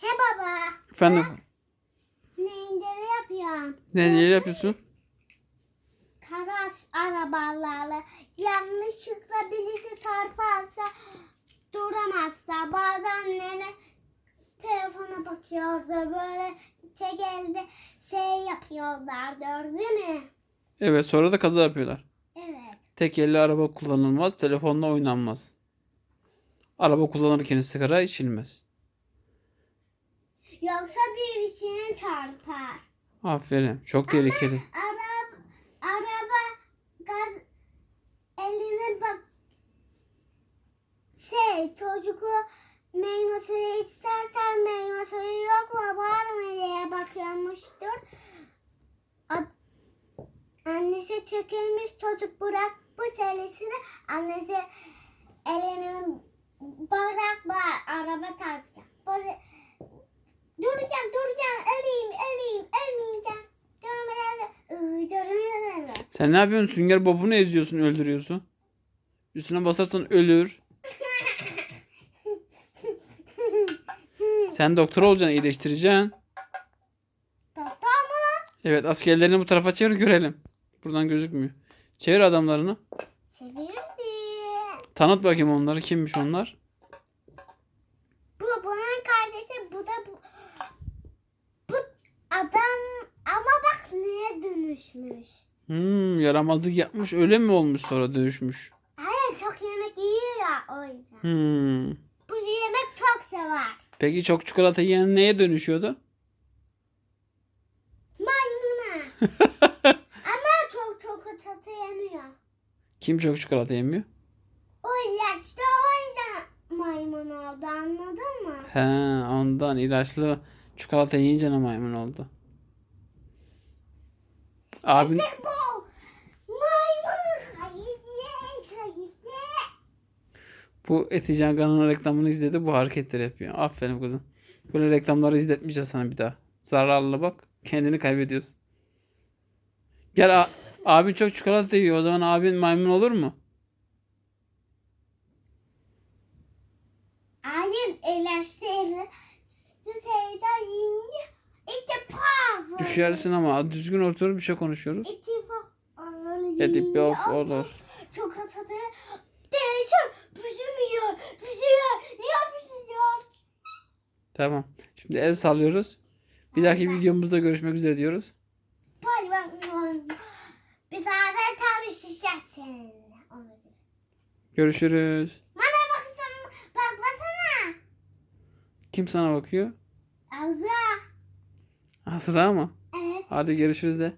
He baba. Efendim Neyleri yapıyorum? ne neler yapıyorsun? Karaş arabalarla yanlışlıkla birisi çarparsa duramazsa bazen nene telefona bakıyordu böyle tek elde şey yapıyorlardı değil mi? Evet sonra da kaza yapıyorlar. Evet. Tek elli araba kullanılmaz, telefonla oynanmaz. Araba kullanırken sigara içilmez. Yoksa birisini çarpar. Aferin. Çok tehlikeli. Araba, araba gaz eline bak şey çocuğu meyve suyu istersen meyve suyu yok mu var mı diye bakıyormuştur. Ad- Annesi çekilmiş çocuk bırakmış elisini. Annesi elini bırakma araba çarpacak. Sen ne yapıyorsun? Sünger bobunu eziyorsun, öldürüyorsun. Üstüne basarsan ölür. Sen doktor olacaksın, iyileştireceksin. Doktor mu? Evet, askerlerini bu tarafa çevir görelim. Buradan gözükmüyor. Çevir adamlarını. Çevirdi. Tanıt bakayım onları. Kimmiş onlar? Bu bunun kardeşi bu da bu. Bu adam ama bak neye dönüşmüş. Hmm, yaramazlık yapmış. Öyle mi olmuş sonra dönüşmüş? Hayır çok yemek yiyor ya o yüzden. Hmm. Bu yemek çok sever. Peki çok çikolata yiyen neye dönüşüyordu? Maymuna. ama çok tatlı yemiyor. Kim çok çikolata yemiyor? O yaşta o yüzden maymun oldu anladın mı? He, ondan ilaçlı çikolata yiyince ne maymun oldu. Abin Bu maymun. Hayır ye, hayır ye. Bu Etican Gan'ın reklamını izledi. Bu hareketleri yapıyor. Aferin kızım. Böyle reklamları izletmeyeceğiz sana bir daha. Zararlı bak. Kendini kaybediyorsun. Gel abin çok çikolata yiyor. O zaman abin maymun olur mu? Hayır yiyince işte paf. Düşersin ama düzgün oturup bir şey konuşuyoruz. Edip bir of olur. Çok tatlı. Değişir. Tamam. Şimdi el sallıyoruz. Bir dahaki videomuzda görüşmek üzere diyoruz. Bay bay. Bir daha da tanışacağız seninle. Görüşürüz. Bana baksana. Bak basana. Kim sana bakıyor? Azra. Asra mı? Evet. Hadi görüşürüz de.